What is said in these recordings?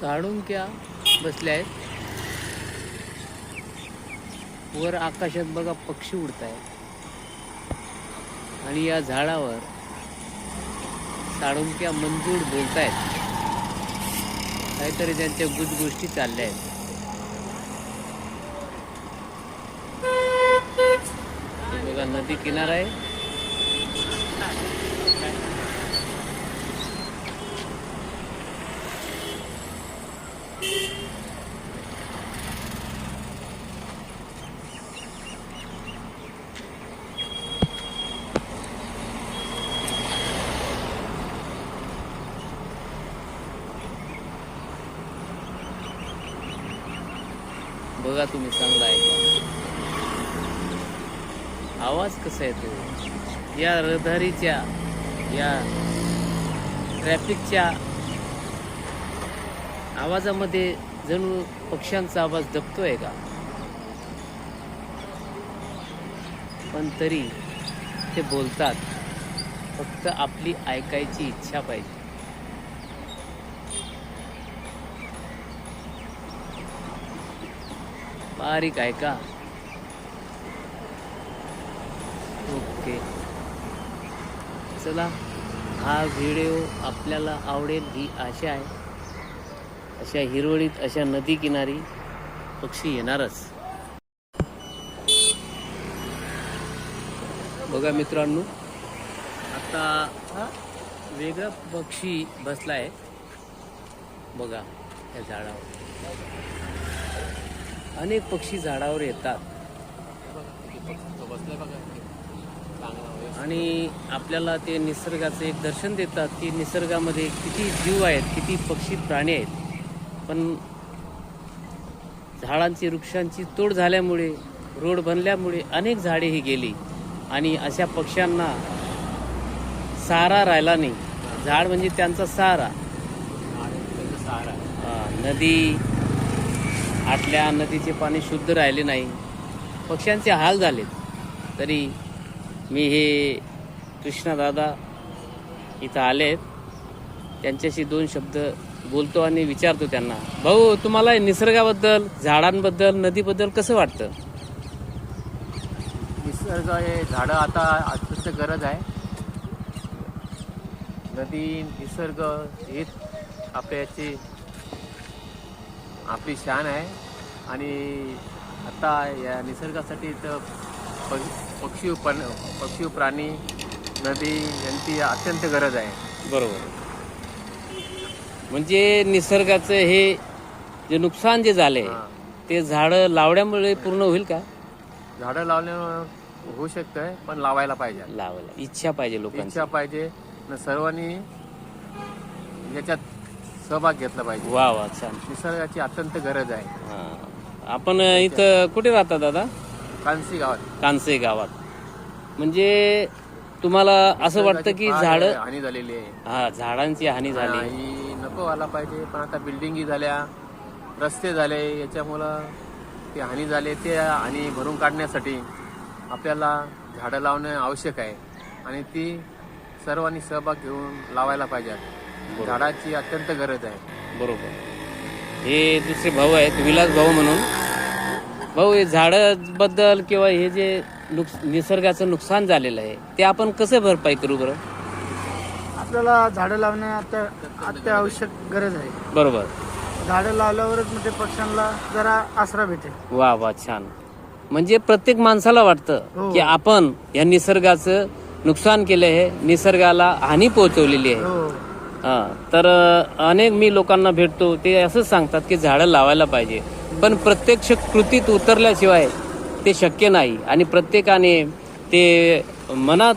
साळुंक्या बसल्या आहेत. वर आकाशात बघा पक्षी उडत आहेत आणि या झाडावर साळुंक्या मंजूर बोलतायत. काहीतरी त्यांच्या गुज गोष्टी चालल्या आहेत. बघा नदी किनारा आहे. बघा तुम्ही चांगला ऐका आवाज कसा येतो या रहदारीच्या या ट्रॅफिकच्या आवाजामध्ये जणू पक्ष्यांचा आवाज दबतोय का? पण तरी ते बोलतात. फक्त आपली ऐकायची इच्छा पाहिजे. बारीक ऐका ओके. चला हा व्हिडिओ आपल्याला आवडेल ही आशा आहे. अशा हिरवळीत अशा नदी किनारी पक्षी येणारच. बघा मित्रांनो आता वेगळा पक्षी बसला आहे बघा या झाडावर. अनेक पक्षी झाडावर येतात. आणि आपल्याला ते निसर्गाचं एक दर्शन देतात की निसर्गामध्ये किती जीव आहेत किती पक्षी प्राणी आहेत. पण झाडांची वृक्षांची तोड झाल्यामुळे रोड बनल्यामुळे अनेक झाडे ही गेली. आणि अशा पक्ष्यांना सहारा राहिला नाही. झाड म्हणजे त्यांचा सहारा हा, नदी आटल्या नदीचे पाणी शुद्ध राहिले नाही. पक्ष्यांचे हाल झालेत. तरी मी हे कृष्णादादा इथं आलेत त्यांच्याशी दोन शब्द बोलतो आणि विचारतो त्यांना. भाऊ तुम्हाला निसर्गाबद्दल झाडांबद्दल नदीबद्दल कसं वाटतं? निसर्ग हे झाडं आता अत्यंत गरज आहे. नदी निसर्ग हेच आपल्याचे आपली शान आहे. आणि आता या निसर्गासाठी तर प- पक्षी पण पक्षी प्राणी नदी यांची अत्यंत गरज आहे. बरोबर. म्हणजे निसर्गाचं हे जे नुकसान जे झाले. ते झाडं लावण्यामुळे पूर्ण होईल का? झाडं लावण्यावर होऊ शकतंय पण लावायला पाहिजे. लावायला. इच्छा पाहिजे लोकांची. इच्छा पाहिजे. न सर्वांनी याच्यात सहभाग घेतला पाहिजे. वा वा छान. निसर्गाची अत्यंत गरज आहे. हा. आपण इथं कुठे राहता दादा? कांसी गावात. कानसे गावात. म्हणजे तुम्हाला असं वाटतं की फार झाड हानी झालेली आहे. हा झाडांची हानी झाली. ही नको व्हायला पाहिजे पण आता बिल्डिंगी झाल्या रस्ते झाले याच्यामुळं ते हानी झाले ते हानी भरून काढण्यासाठी आपल्याला झाडं लावणं आवश्यक आहे. आणि ती सर्वांनी सहभाग घेऊन लावायला पाहिजे. झाडाची अत्यंत गरज आहे. बरोबर. हे दुसरे भाऊ आहेत विलास भाऊ म्हणून. भाऊ हे झाडाबद्दल किंवा हे जे नुक निसर्गाचं नुकसान झालेलं आहे ते आपण कसं भरपाई करू बरं? आपल्याला झाडं लावणं आता अत्यावश्यक गरज आहे. बरोबर. झाडं लावल्यावरच म्हणजे पक्ष्यांना जरा आसरा भेटेल. वा वा छान. म्हणजे प्रत्येक माणसाला वाटतं हो. की आपण या निसर्गाचं नुकसान केलं आहे निसर्गाला हानी पोहोचवलेली आहे. हो. हा तर अनेक मी लोकांना भेटतो ते असंच सांगतात की झाडं लावायला पाहिजे. पण प्रत्यक्ष कृतीत उतरल्याशिवाय ते शक्य नाही. आणि प्रत्येकाने ते मनात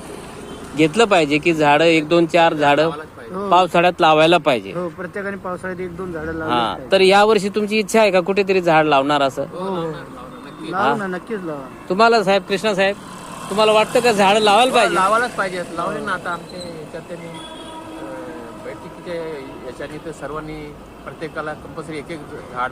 घेतलं पाहिजे की झाडं एक दोन चार झाडं हो. पावसाळ्यात लावायला पाहिजे. हो प्रत्येकाने पावसाळ्यात एक दोन झाडं हा लावली तर यावर्षी तुमची इच्छा आहे का कुठेतरी झाड लावणार असं? हो लाव ना नक्कीच लावा. तुम्हाला साहेब कृष्णा साहेब तुम्हाला वाटतं का झाड लावायला पाहिजे? लावायलाच पाहिजे. लावले ना आता आमच्या याच्यात त्यांनी बैठकीच्या याच्याने तर सर्वांनी प्रत्येकाला कंपल्सरी एक एक झाड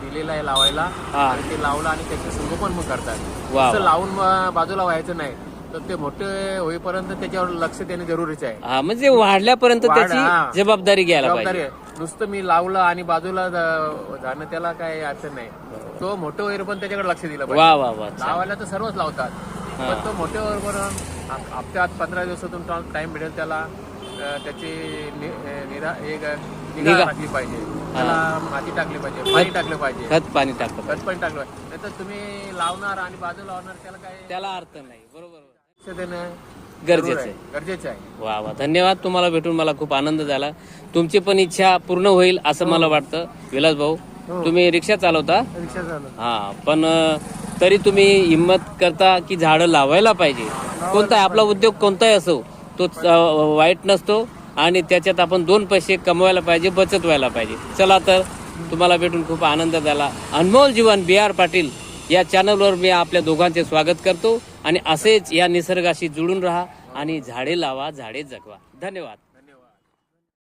दिलेलं आहे लावायला हा. आणि ते लावलं आणि त्याचे संगोपन मग करतात वा, असं. लावून मग बाजूला व्हायचं नाही तर ते मोठे होईपर्यंत त्याच्यावर लक्ष देणे जरुरीचे आहे हा म्हणजे वाढल्यापर्यंत वाढ- त्याची. जबाबदारी घ्यायला जबाबदारी पाहिजे आहे नुसतं मी लावलं आणि बाजूला जा- जाणं त्याला काय अडचण नाही तो मोठं वगैरे पण त्याच्याकडे लक्ष दिलं पाहिजे वा वा वा छान. लावायला तर सर्वच लावतात. पण तो मोठे बरोबर हप्त्यात पंधरा दिवसातून टाइम भेटेल त्याला त्याची नि- निरा एक निगा पाहिजे. त्याला माती टाकली पाहिजे पाणी टाकलं पाहिजे. खत पाणी टाकत खत पण टाकलं पाहिजे. नाही तर तुम्ही लावणार आणि बाजूला लावणार त्याला काय त्याला अर्थ नाही. बरोबर. लक्ष देणं गरजेचं आहे. गरजेचं आहे. वा वा. धन्यवाद. तुम्हाला भेटून मला खूप आनंद झाला. तुमची पण इच्छा पूर्ण होईल असं मला वाटतं. विलास भाऊ हो. तुम्ही रिक्षा चालवता? रिक्षा झालं हा पण अ, तरी तुम्ही हिंमत करता की झाडं लावायला पाहिजे. कोणता आपला उद्योग कोणताही असो तो वाईट नसतो आणि त्याच्यात आपण दोन पैसे कमवायला पाहिजे बचत व्हायला पाहिजे. चला तर तुम्हाला भेटून खूप आनंद झाला. अनमोल जीवन बी आर पाटील या चॅनलवर मी आपल्या दोघांचे स्वागत करतो आणि असेच या निसर्गाशी जुळून राहा आणि झाडे लावा झाडे जगवा. धन्यवाद.